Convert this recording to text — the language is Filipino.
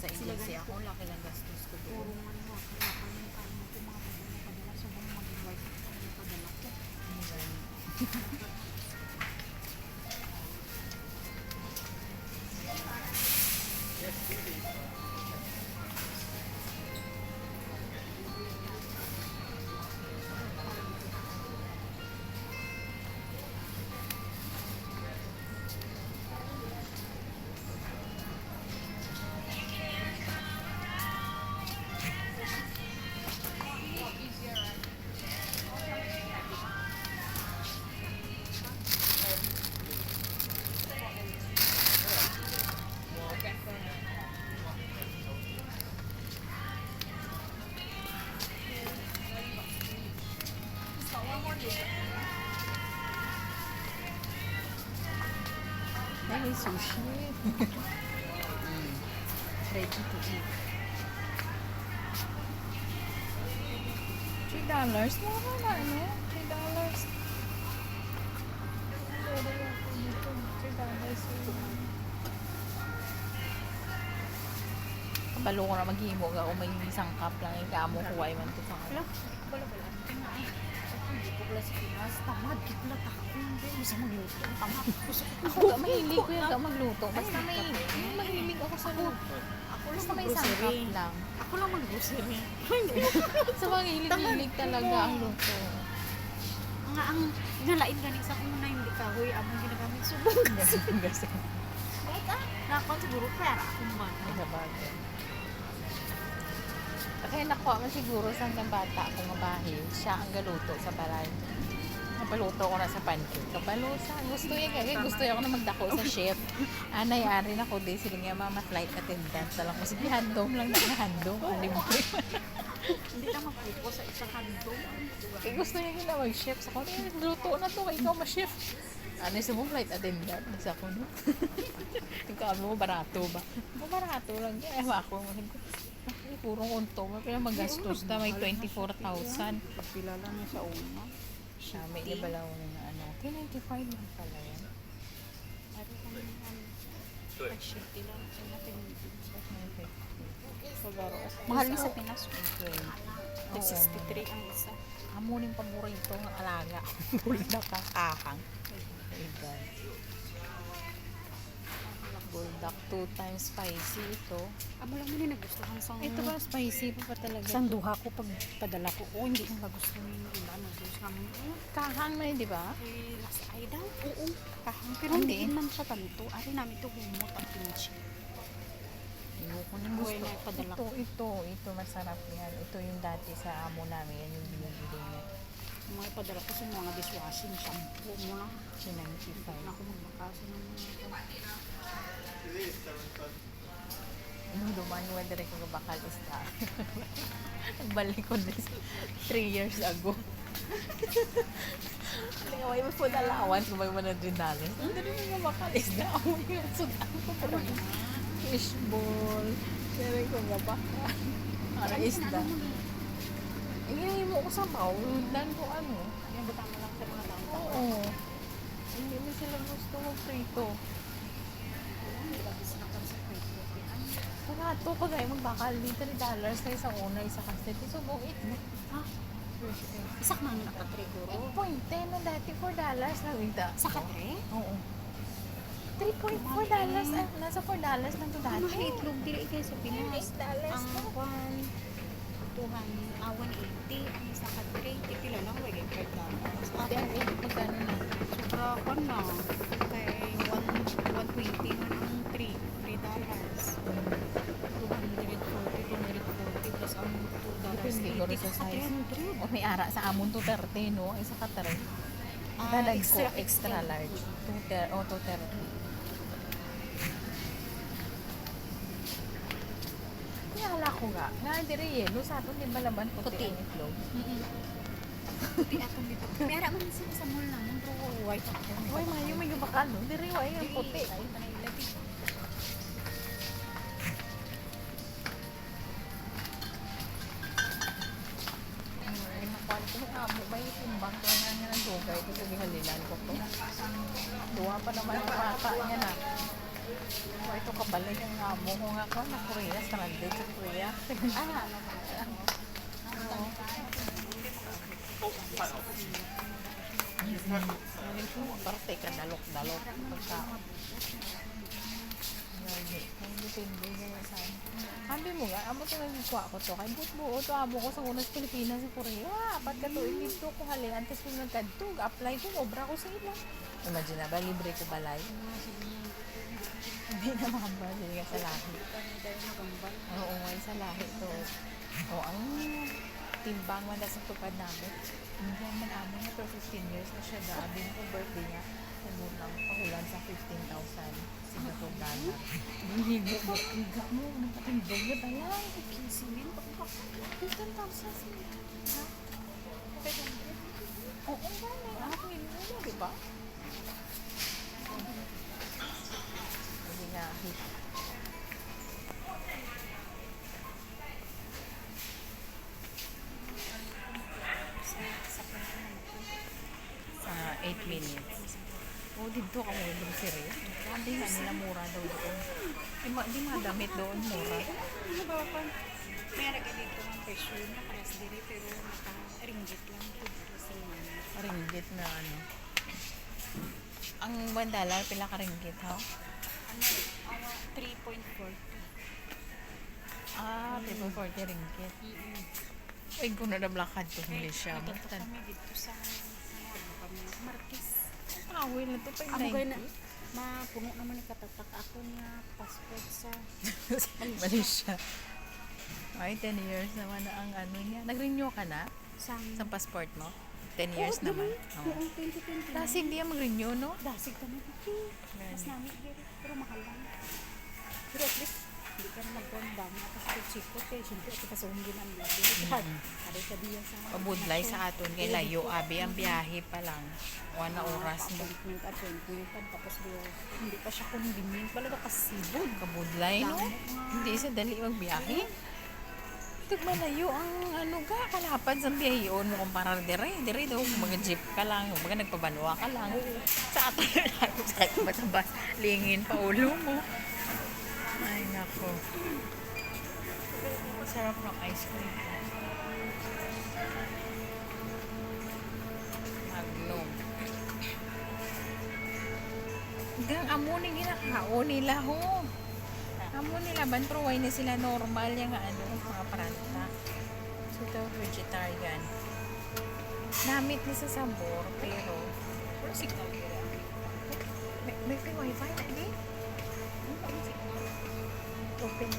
nasa agency ako, laki lang gastos ko Puro doon. man mo, kaya pa yung kaya mo kung mga padala, padala. So, kung maging wife padala ko. Ay, sushi. Ready to eat. Three dollars? Mura na, ano? Three dollars. Three dollars. Kabalo ko na maghimog ako. May isang cup lang. Ikamo ko ay man to sa Wala, wala, wala. Hindi ko sa Pinas. Tamad, ako. Hindi, gusto magluto. Tamad. Ako mahilig ko yung magluto. Basta may mahilig ako sa luto. Ako lang mag-grocery. lang. Ako lang mag-grocery. Sa mga hilig-hilig talaga ang luto. Nga ang nalain ganing sa kung na hindi kahoy among ginagamit subong kasi. Kasi Bakit ah? Nakon siguro pera akong man. sa bagay. Kaya nakuha man siguro sa hanggang bata akong mabahi. Siya ang galuto sa balay. Napaluto ko na sa pancake. Kapalusa. Gusto niya kaya gusto niya ako na magdako sa chef. Anay, ari na ko din. Sige nga mama, flight attendant. Talang ko, sige, handom lang na handom. Libre. Hindi na magpupo sa isang kanto. Eh, gusto niya gina mag-chef. Sa ko, eh, luto na to. Ikaw ma-chef. Ano sa mo flight attendant? Sa ko, no? Ikaw, ano mo, barato ba? Barato lang. Eh, ako, ko. Ay, purong unto. May pala magastos na. May 24,000. Pagkilala niya sa una. Siya, may ibalaw na ano. 395 lang pala yan. Ari kami ano. Pag-shitty lang sa natin. Mahal na sa Pinas. Okay. 63 ang isa. Hamunin paborito ng alaga. Buldak ang kahang. Oh my God. Buldak two times spicy ito. Amo lang mo nagustuhan sa Ito ba spicy pa pa talaga? Isang duha ko pag padala ko. Oh, hindi ko nagustuhan yung ulan. Nagustuhan mo. Kahang man, di ba? eh, last ay daw. Oo. Kahang. Pero Hindi. man siya tanto. Ari namin ito humot ang kimchi. Ayoko na gusto. Ito, ito, ito masarap yan. Ito yung dati sa amo namin. Yan yung binibili niya. Mga ipadala ko sa mga dishwashing shampoo mo na. Sinangkify. Ako magbakasa ng mga duman mo, dire ko bakal isda. Nagbalik ko this three years ago. Kaya may food allowance kung may 100 dollars. Ang dali mo bakal isda. Ako yung sudan ko pero fishball. Dire ko nga bakal. Para isda. Ingay mo ko sa bowl. Dan ko ano. Yung butang mo lang sa mga tao. Oo. Hindi mo sila gusto mag-prito. Hindi Barato pag ay magbakal ni dollars kayo sa una, isa kasi. So, buit mo. Ha? Isak man na katre guro. 8.10 na dati, 4 dollars lang ita. Sa katre? Oo. 3.4 dollars. Ah, nasa 4 dollars lang to dati. mahal itlog dili kayo sa Pinas. 8 dollars Ang to. kwan, 200, ah, 180. Ang isa katre, tikila lang, wag yung 5 dollars. Ang eight, magkano na? Sobra ko na. Kay 1, 120 man ang 3. 3 dollars. Siguro sa size. O may ara sa amon to 30, no? Isa ka 3. Ah, Dadag ko, extra, extra large. 2 ter, o 2 ter. Kaya hala ko nga, nga dire yelo sa atin, di ba laban puti ang itlog? Puti atong dito. Pero man sa mall naman, pero white ako. Uy, mayo may bakal, no? Dire, ay, ang puti. Nga nga ng dugay. Sa gihalilan ko to. Duwa pa naman yung bata niya na. O, ito kabalik ang amo ko nga ko na Korea, stranded sa Korea. Ah, parte ka dalok-dalok. Pagka, Lagi. Depende nga sa Sabi mo nga, amo to nagkuha ko to. Kay but buo to amo ko sa unas Pilipinas sa Korea. Apat ka to, dito ko halian. Tapos kung nagkadto, apply ko, obra ko sa ila. Imagine na ba, libre ko balay. Hindi na makabali ka sa lahi. Oo, ngay sa lahi to. Ang timbang man sa tupad namin. Hindi man amo na pero 15 years na siya dahil ko birthday niya. Lang, pakulan sa 15,000 Singapore dollar. Hinigo mo, higa mo, nagpatimbog na talang. Kinsimin pa ko. 15,000 Ha? Oo, galing. Ako yun mo, di minutes. Oh, dito ka mo grocery. Hindi nga nila mura daw doon. Di, ma, di madamit doon, mura. Ano ba pa? May aragay dito ang pressure na pares diri pero naka-ringgit lang po dito sa mga. Ringgit na ano. Ang bandala, pila ka ringgit, ha? Ano? Awa 3.40. Ah, tipo 40 ringgit. Mm-mm. Ay, kung nadablakan to, hindi siya. Nagkita Basta, kami dito sa? Marquez. awil na to, pag Amo gay na 90. mapuno naman ni katatak ako nga passport sa Malaysia. Ay, 10 years naman na ang ano niya. Nag-renew ka na sa sa passport mo? 10 years naman. Oo. Oo, 2020. Kasi hindi yan mag-renew, no? Dasig kami. Mas namin. Pero mahal lang. Pero at least, ka na magkondang. Tapos ito chikot eh. Siyempre, ito ang labi. Aray ka diya sa... Pabudlay sa aton kay layo abi ang biyahe pa lang. Wala oras mo. Appointment, appointment. Tapos do, hindi pa siya convenient. Pala nakasibod. Kabudlay no. Hindi sa dali magbiyahe. Tig malayo ang ano ka kalapad sa biyaheon mo kumpara dire dire daw mga jeep ka lang mga nagpabanwa ka lang sa ato na lang sa bus lingin pa ulo mo nako sarap ng ice cream magnum Gang amo ni ginakaon nila ho. Amo nila ban pero why na sila normal yung ano, mga pranta. So ito vegetarian. Namit ni sa sabor pero may, may free wifi na di? Open